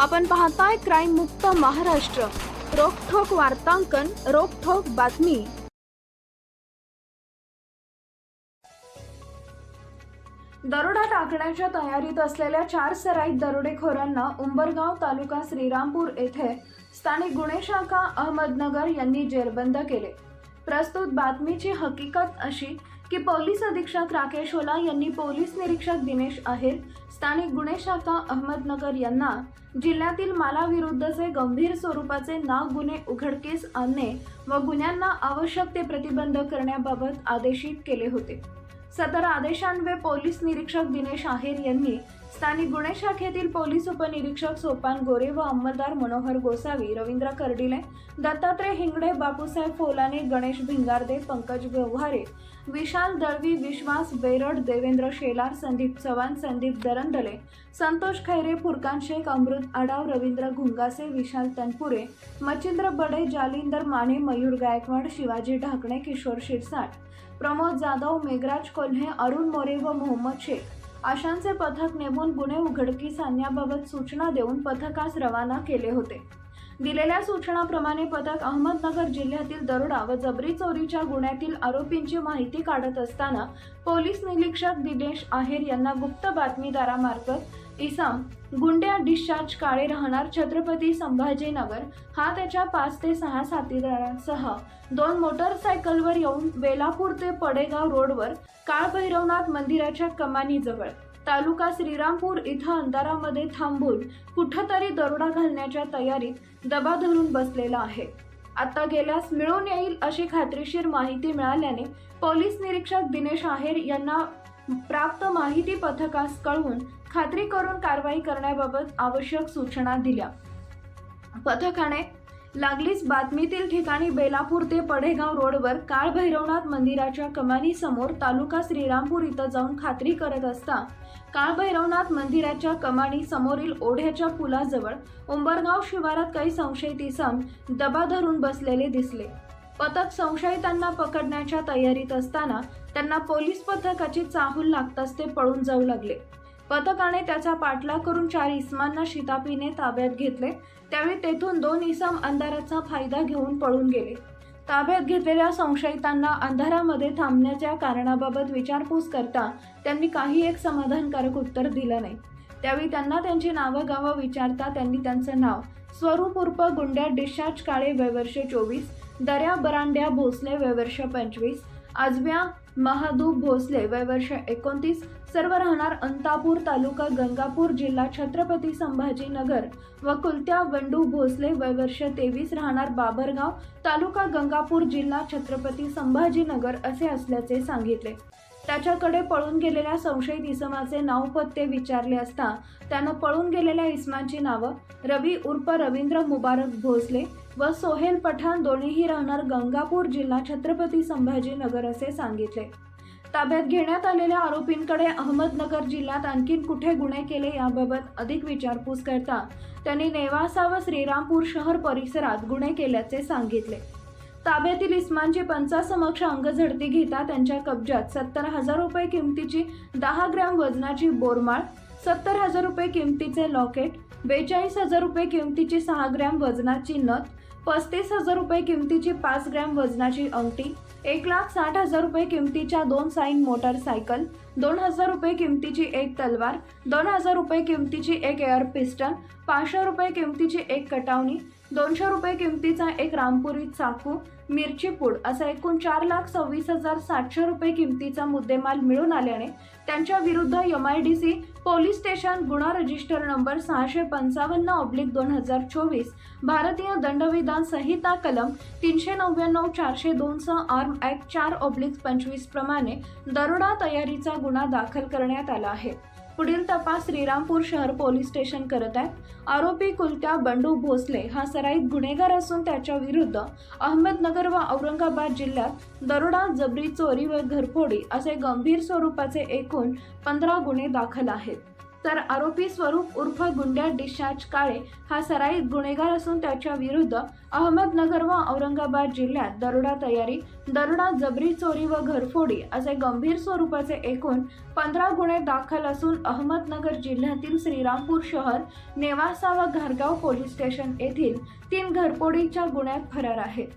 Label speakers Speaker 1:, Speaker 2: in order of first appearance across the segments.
Speaker 1: आपण पाहताय क्राईम मुक्त महाराष्ट्र. रोखोक वार्तांकन रोखोक बातमी. दरोडा टाकण्याच्या तयारीत असलेल्या चार सराईत दरोडेखोरांना उंबरगाव तालुका श्रीरामपूर येथे स्थानिक गुन्हे शाखा अहमदनगर यांनी जेरबंद केले. प्रस्तुत बातमीची हकीकत अशी की पोलीस अधीक्षक राकेश ओला यांनी पोलीस निरीक्षक दिनेश अहिर स्थानिक गुन्हे शाखा अहमदनगर यांना जिल्ह्यातील मालाविरुद्धचे गंभीर स्वरूपाचे नाग गुन्हे उघडकीस आणणे व गुन्ह्यांना आवश्यक ते प्रतिबंध करण्याबाबत आदेशित केले होते. सदर आदेशान्वये पोलीस निरीक्षक दिनेश आहेर यांनी स्थानिक गुन्हे शाखेतील पोलीस उपनिरीक्षक सोपान गोरे व अंमलदार मनोहर गोसावी रवींद्र कर्डिले दत्तात्रय हिंगडे बापूसाहेब फोलाने गणेश भिंगारदे पंकज व्यवहारे विशाल दळवी विश्वास बेरड देवेंद्र शेलार संदीप चव्हाण संदीप दरंदले संतोष खैरे फुरकान शेख अमृत आडाव रवींद्र घुंगासे विशाल तनपुरे मच्छिंद्र बडे जालिंदर माने मयूर गायकवाड शिवाजी ढाकणे किशोर शिरसाट प्रमोद जाधव मेघराज कोल्हे अरुण मोरे व मोहम्मद शेख. आशांचे पथक नेमून गुन्हे उघडकीस आणण्याबाबत सूचना देऊन पथकास रवाना केले होते. दिलेल्या सूचनाप्रमाणे पथक अहमदनगर जिल्ह्यातील दरोडा व जबरी चोरीच्या गुन्ह्यातील आरोपींची माहिती काढत असताना पोलीस निरीक्षक दिनेश आहेर यांना गुप्त बातमीदारामार्फत इसाम गुंड्या डिस्चार्ज काळे राहणार छत्रपती संभाजीनगर हा त्याच्या पाच ते सहा साथीदारांसह दोन मोटरसायकलवर येऊन वेलापूर ते पडेगाव रोडवर काळभैरवनाथ मंदिराच्या कमानीजवळ तालुका श्रीरामपूर इथं अंधारामध्ये थांबून कुठंतरी दरोडा घालण्याच्या तयारीत दबा धरून बसलेला आहे. आता गेल्यास मिळून येईल अशी खात्रीशीर माहिती मिळाल्याने पोलीस निरीक्षक दिनेश आहेर यांना प्राप्त माहिती पथकास कळवून खात्री करून कारवाई करण्याबाबत आवश्यक सूचना दिल्या. पथकाने लागलीच बातमीतील ठिकाणी बेलापूर ते पडेगाव रोडवर काळभैरवनाथ मंदिराच्या कमानीसमोर तालुका श्रीरामपूर इथं जाऊन खात्री करत असता काळभैरवनाथ मंदिराच्या कमानी समोरील ओढ्याच्या पुलाजवळ उंबरगाव शिवारात काही संशयित इसम दबा धरून बसलेले दिसले. पथक संशयितांना पकडण्याच्या तयारीत असताना त्यांना पोलीस पथकाची चाहूल लागताच ते पळून जाऊ लागले. पथकाने त्याचा पाठलाग करून चार इस्मांना शितापीने ताब्यात घेतले. त्यावेळी तेथून दोन इसम अंधाराचा फायदा घेऊन पळून गेले. ताब्यात घेतलेल्या संशयितांना अंधारामध्ये थांबण्याच्या कारणाबाबत विचारपूस करता त्यांनी काही एक समाधानकारक उत्तर दिलं नाही. त्यावेळी त्यांना त्यांची नावं गावं विचारता त्यांनी त्यांचं नाव स्वरूप उर्फ गुंड्या डिस्चार्ज काळे वयवर्ष चोवीस दर्या बरांड्या भोसले वयवर्ष पंचवीस आजव्या महादूब भोसले वयवर्ष एकोणतीस सर्व राहणार अंतापूर तालुका गंगापूर जिल्हा छत्रपती संभाजीनगर व कुलत्या वंडू भोसले वयवर्ष तेवीस राहणार बाबरगाव तालुका गंगापूर जिल्हा छत्रपती संभाजीनगर असे असल्याचे सांगितले. त्याच्याकडे पळून गेलेल्या संशयित इसमाचे नाव पत्ते विचारले असता त्यानं पळून गेलेल्या इसमांची नावं रवी उर्फ रवींद्र मुबारक भोसले व सोहेल पठाण दोन्हीही राहणार गंगापूर जिल्हा छत्रपती संभाजीनगर असे सांगितले. ताब्यात घेण्यात आलेल्या आरोपींकडे अहमदनगर जिल्ह्यात आणखीन कुठे गुन्हे केले याबाबत अधिक विचारपूस करता त्यांनी नेवासा व श्रीरामपूर शहर परिसरात गुन्हे केल्याचे सांगितले. ताब्यातील इस्मानचे पंचासमक्ष अंग झडती घेता त्यांच्या कब्जात सत्तर हजार रुपये किमतीची दहा ग्रॅम वजनाची बोरमाळ सत्तर हजार रुपये किमतीचे लॉकेट बेचाळीस हजार रुपये किमतीची सहा ग्रॅम वजनाची नथ पस्तीस हजार रुपये किमतीची पाच ग्रॅम वजनाची अंगठी एक लाख साठ हजार रुपये किमतीच्या दोन साईन मोटरसायकल दोन हजार रुपये किमतीची एक तलवार दोन हजार रुपये किमतीची एक एअर पिस्टल पाचशे रुपये किमतीची एक कटावणी दोनशे रुपये किमतीचा एक रामपुरी चाकू मिरची पूड असा एकूण चार लाख सव्वीस हजार सातशे रुपये किमतीचा मुद्देमाल मिळून आल्याने त्यांच्या विरुद्ध M I D C police station गुन्हा रजिस्टर नंबर सहाशे पंचावन्न ऑब्लिक दोन हजार चोवीस भारतीय दंडविधान संहिता कलम तीनशे नव्याण्णव चारशे दोनसह आर्म ॲक्ट चार ऑब्लिक पंचवीस प्रमाणे दरोडा तयारीचा गुन्हा दाखल करण्यात आला आहे. पुढील तपास श्रीरामपूर शहर पोलीस स्टेशन करत आहेत. आरोपी कुलत्या बंडू भोसले हा सराईत गुन्हेगार असून त्याच्या विरुद्ध अहमदनगर व औरंगाबाद जिल्ह्यात दरोडा जबरी चोरी व घरफोडी असे गंभीर स्वरूपाचे एकूण पंधरा गुन्हे दाखल आहेत. तर आरोपी स्वरूप उर्फ गुंड्या डिस्चार्ज काळे हा सराईत गुन्हेगार असून त्याच्या विरुद्ध अहमदनगर व औरंगाबाद जिल्ह्यात दरोडा तयारी दरोडा जबरी चोरी व घरफोडी असे गंभीर स्वरूपाचे एकूण पंधरा गुन्हे दाखल असून अहमदनगर जिल्ह्यातील श्रीरामपूर शहर नेवासा व घारगाव पोलीस स्टेशन येथील तीन घरफोडीच्या गुन्ह्यात फरार आहेत.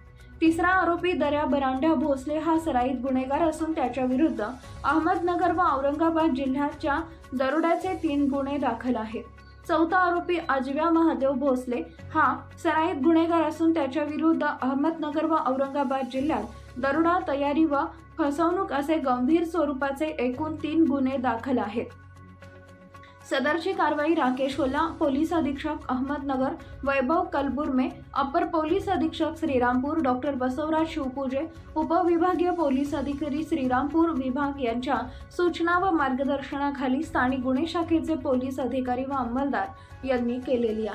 Speaker 1: तिसरा आरोपी दर्या बरांड्या भोसले हा सराईत गुन्हेगार असून त्याच्या विरुद्ध अहमदनगर व औरंगाबाद जिल्ह्याच्या दरोड्याचे तीन गुन्हे दाखल आहेत. चौथा आरोपी अजव्या महादेव भोसले हा सराईत गुन्हेगार असून त्याच्या विरुद्ध अहमदनगर व औरंगाबाद जिल्ह्यात दरोडा तयारी व फसवणूक असे गंभीर स्वरूपाचे एकूण तीन गुन्हे दाखल आहेत. सदरची कारवाई राकेश होल्ला पोलीस अधीक्षक अहमदनगर वैभव कलबुर्मे अपर पोलीस अधीक्षक श्रीरामपूर डॉक्टर बसवराज शिवपूजे उपविभागीय पोलीस अधिकारी श्रीरामपूर विभाग यांच्या सूचना व मार्गदर्शनाखाली स्थानिक गुन्हे शाखेचे पोलीस अधिकारी व अंमलदार यांनी केलेली आहे.